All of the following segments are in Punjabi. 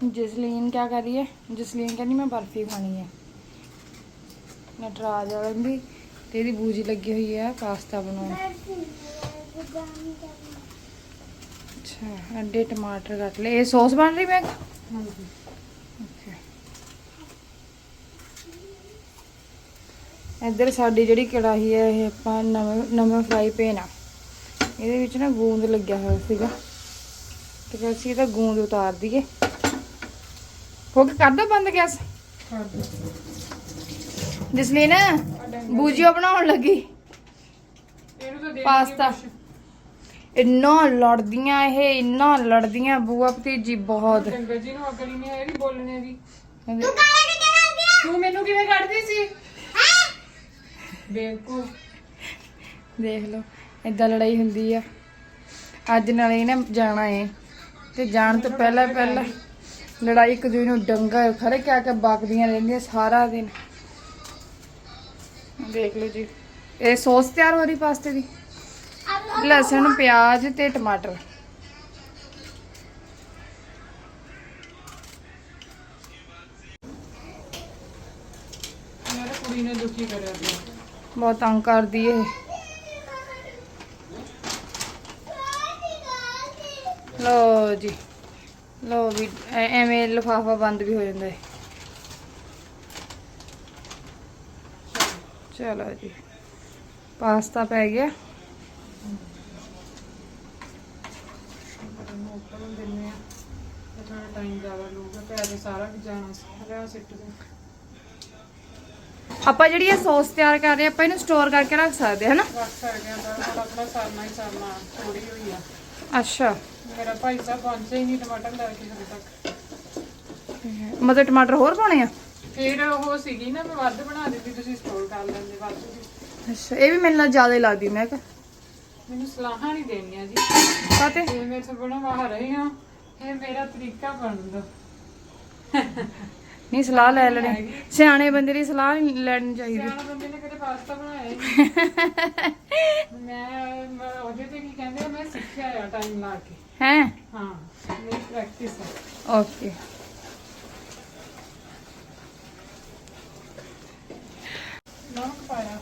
ਜਸਲੀਨ ਕੀ ਕਰ ਰਹੀ ਹੈ? ਜਸਲੀਨ ਕਹਿੰਦੀ ਮੈਂ ਬਰਫੀ ਖਾਣੀ ਹੈ। ਨਟਰਾਜ ਵਾਲੀ ਦੀ ਤੇ ਇਹਦੀ ਬੂਜੀ ਲੱਗੀ ਹੋਈ ਹੈ ਪਾਸਤਾ ਬਣਾਉਣ। ਅੱਛਾ ਅੰਡੇ ਟਮਾਟਰ ਕੱਟ ਲਏ। ਇਹ ਸੌਸ ਬਣ ਰਹੀ ਮੈਂ ਹਾਂਜੀ। ਇੱਧਰ ਸਾਡੀ ਜਿਹੜੀ ਕੜਾਹੀ ਹੈ ਇਹ ਆਪਾਂ ਨਵੇਂ ਨਵਾਂ ਫਰਾਈ ਪੈਨ ਆ। ਇਹਦੇ ਵਿੱਚ ਨਾ ਗੂੰਦ ਲੱਗਿਆ ਹੋਇਆ ਸੀਗਾ। ਤੇ ਅਸੀਂ ਇਹਦਾ ਗੂੰਦ ਉਤਾਰ ਦਈਏ। ਹੋ ਕੇ ਕਰਦਾ ਬੰਦ ਗੈਸ। ਕਰ ਜਸਲੀਨ ਬੂਜੀਓ ਬਣਾਉਣ ਲੱਗੀ। ਇਹਨੂੰ ਤਾਂ ਦੇ ਪਾਸਤਾ। ਇੰਨਾ ਲੜਦੀਆਂ ਇਹ ਇੰਨਾ ਲੜਦੀਆਂ ਬੂਆ ਭਤੀਜੀ ਬਹੁਤ। ਚੰਗਾ ਜੀ ਨੂੰ ਅਕਲ ਹੀ ਨਹੀਂ ਆਈ ਬੋਲਣੇ ਦੀ। ਕਹਿੰਦੇ, ਤੂੰ ਮੈਨੂੰ ਕਿਵੇਂ ਕੱਢਦੀ ਸੀ? ਬੇਵਕੂਫ। ਦੇਖ ਲਓ ਏਦਾਂ ਲੜਾਈ ਹੁੰਦੀ ਆ। ਅੱਜ ਨਾਲੇ ਇਹਨੇ ਜਾਣਾ ਏ ਤੇ ਜਾਣ ਤੋਂ ਪਹਿਲਾਂ ਪਹਿਲਾਂ ਲੜਾਈ ਇੱਕ ਦੂਜੇ ਨੂੰ ਡੰਗਾ ਖਰੇ ਕਿਆ ਕਿ ਬਕਦੀਆਂ ਰਹਿੰਦੀਆਂ ਸਾਰਾ ਦਿਨ। ਦੇਖ ਲਓ ਜੀ ਇਹ ਸੌਸ ਤਿਆਰ ਹੋ ਰਹੀ ਪਾਸਤੇ ਦੀ? ਲਸਣ ਪਿਆਜ਼ ਤੇ ਟਮਾਟਰ। ਮੇਰੇ ਕੁੜੀ ਨੇ ਦੁਖੀ ਕਰਿਆ ਬਹੁਤ ਤੰਗ ਕਰਦੀ ਇਹ। ਲੋ ਜੀ। ਲੋ ਵੀ ਐਵੇਂ ਲਫਾਫਾ ਬੰਦ ਵੀ ਹੋ ਜਾਂਦਾ ਹੈ ਚਲੋ ਜੀ ਪਾਸਤਾ ਪੈ ਗਿਆ। ਆਪਾਂ ਜਿਹੜੀ ਇਹ ਸੌਸ ਤਿਆਰ ਕਰ ਰਹੇ ਹਾਂ, ਆਪਾਂ ਇਹਨੂੰ ਸਟੋਰ ਕਰਕੇ ਰੱਖ ਸਕਦੇ ਹਾਂ ਹਨਾ? ਰੱਖ ਸਕਦੇ ਆ ਤਾਂ ਆਪਣਾ ਸਰਨਾ ਹੀ ਸਰਨਾ ਥੋੜੀ ਹੋਈ ਆ। ਅੱਛਾ। ਮੇਰਾ ਭਾਈ ਸਾਹਿਬ ਪਹੁੰਚਿਆ ਹੀ ਨਹੀਂ ਟਮਾਟਰ ਲੈ ਕੇ ਹਜੇ ਤੱਕ। ਮਤਲਬ ਟਮਾਟਰ ਹੋਰ ਪਾਉਣੇ ਆ? ਫਿਰ ਉਹ ਸੀਗੀ ਨਾ ਮੈਂ ਵੱਧ ਬਣਾ ਦਿੱਤੀ ਤੁਸੀਂ ਸਟੋਰ ਕਰ ਲੈਂਦੇ ਵੱਧ। ਦੀ ਅੱਛਾ ਇਹ ਵੀ ਮੇਰੇ ਨਾਲ ਜ਼ਿਆਦਾ ਹੀ ਲੱਗਦੀ ਮੈਂ ਕਿਹਾ। ਮੈਨੂੰ ਸਲਾਹਾਂ ਨਹੀਂ ਦੇਣੀਆਂ ਜੀ। ਕਾਤੇ ਜੇ ਮੈਂ ਤੋਂ ਬਣਵਾ ਰਹੀ ਹਾਂ ਇਹ ਮੇਰਾ ਤਰੀਕਾ ਬਣ ਦੋ ਨਹੀਂ ਸਲਾਹ ਲੈ ਲੈਣੀ। ਸਿਆਣੇ ਬੰਦੇ ਦੀ ਸਲਾਹ ਨਹੀਂ ਲੈਣੀ ਚਾਹੀਦੀ। ਸਿਆਣਾ ਬੰਦੇ ਨੇ ਕਦੇ ਪਾਸਤਾ ਬਣਾਇਆ ਹੀ ਨਹੀਂ। ਮੈਂ ਮੈਂ ਉਹਦੇ ਤੇ ਕੀ ਕਹਿੰਦੇ ਆ, ਸਿੱਖਿਆ ਆ ਟਾਈਮ ਲਾ ਕੇ। ਹੈ? ਹਾਂ ਮੇਰੀ ਪ੍ਰੈਕਟਿਸ ਹੈ ਓਕੇ ਨਮਕ ਪਾਇਆ।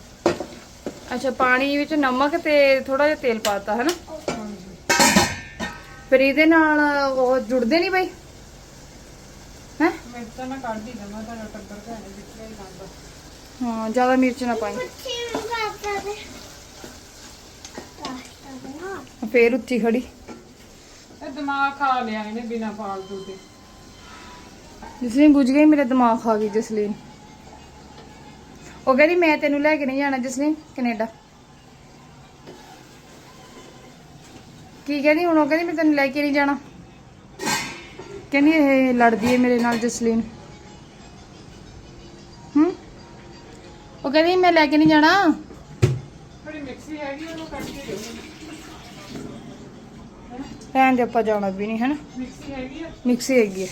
ਅੱਛਾ ਪਾਣੀ ਵਿੱਚ ਨਮਕ ਤੇ ਥੋੜਾ ਜਿਹਾ ਤੇਲ ਪਾਤਾ ਹੈ ਨਾ ਹਾਂਜੀ। ਫਿਰ ਇਹਦੇ ਨਾਲ ਉਹ ਜੁੜਦੇ ਨਹੀਂ ਬਈ? ਹੈ? ਮੈਂ ਤਾਂ ਨਾ ਕੱਢ ਹੀ ਦਵਾਂ ਤਾਂ ਟੱਬਰ ਭੈਣੇ ਵਿੱਚ ਹਾਂ ਜ਼ਿਆਦਾ ਮਿਰਚ ਨਾ ਪਾਈ। ਫੇਰ ਉੱਚੀ ਖੜੀ। ਇਹ ਦਿਮਾਗ ਖਾ ਲਿਆ ਇਹਨੇ ਬਿਨਾ ਫਾਲਤੂ ਤੇ ਜਸਲੀਨ ਗੁੱਜ ਗਈ ਮੇਰੇ ਦਿਮਾਗ ਖਾ ਗਈ ਜਸਲੀਨ। ਉਹ ਕਹਿੰਦੀ ਮੈਂ ਤੈਨੂੰ ਲੈ ਕੇ ਨਹੀਂ ਜਾਣਾ ਜਸਲੀਨ ਕੈਨੇਡਾ। ਕੀ ਕਹਿੰਦੀ ਹੁਣ ਉਹ ਕਹਿੰਦੀ ਮੈਂ ਤੈਨੂੰ ਲੈ ਕੇ ਨਹੀਂ ਜਾਣਾ। ਕਹਿੰਦੀ ਇਹ ਲੜਦੀ ਹੈ ਮੇਰੇ ਨਾਲ ਜਸਲੀਨ। ਹੂੰ? ਉਹ ਕਹਿੰਦੀ ਮੈਂ ਲੈ ਕੇ ਨਹੀਂ ਜਾਣਾ। ਥੋੜੀ ਮਿਕਸੀ ਹੈਗੀ ਉਹਨੂੰ ਕੱਢ ਕੇ ਦਿਓ ਰਹਿਣ ਦੇ ਆਪਾਂ ਜਾਣਾ ਵੀ ਨਹੀਂ ਹੈ ਨਾ ਮਿਕਸੀ ਹੈਗੀ ਆ। ਮਿਕਸੀ ਹੈਗੀ ਹੈ